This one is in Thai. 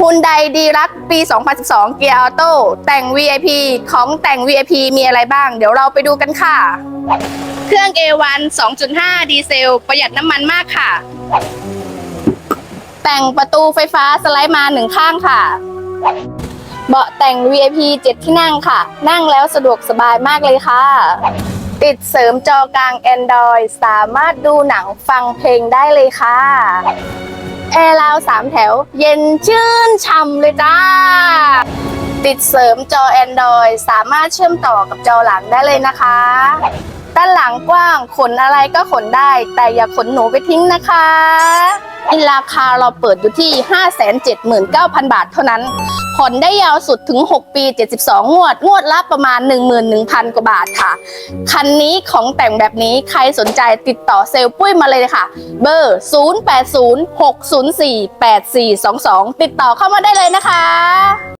ฮุนไดดีรักปี 2012 เกียร์ออโต้แต่ง VIP ของแต่ง VIP มีอะไรบ้าง เดี๋ยวเราไปดูกันค่ะ เครื่อง A1 2.5 ดีเซล ประหยัดน้ำมันมากค่ะ แต่งประตูไฟฟ้าสไลด์มาหนึ่งข้างค่ะ เบาะแต่ง VIP 7 ที่นั่งค่ะ นั่งแล้วสะดวกสบายมากเลยค่ะ ติดเสริมจอกลาง Android สามารถดูหนังฟังเพลงได้เลยค่ะ แอร์ราวสามแถว เย็นชื่นช่ำเลยจ้า ติดเสริมจอ Android สามารถเชื่อมต่อกับจอหลังได้เลยนะคะ ด้านหลังกว้าง ขนอะไรก็ขนได้ แต่อย่าขนหนูไปทิ้งนะคะนี่ราคาเราเปิดอยู่ที่ 579,000 บาทเท่านั้น ผ่อนได้ยาวสุดถึง 6 ปี 72 งวด งวดละประมาณ 11,000 กว่าบาทค่ะ คันนี้ของแต่งแบบนี้ใครสนใจติดต่อเซลล์ปุ้ยมาเลยค่ะ เบอร์ 0806048422 ติดต่อเข้ามาได้เลยนะคะ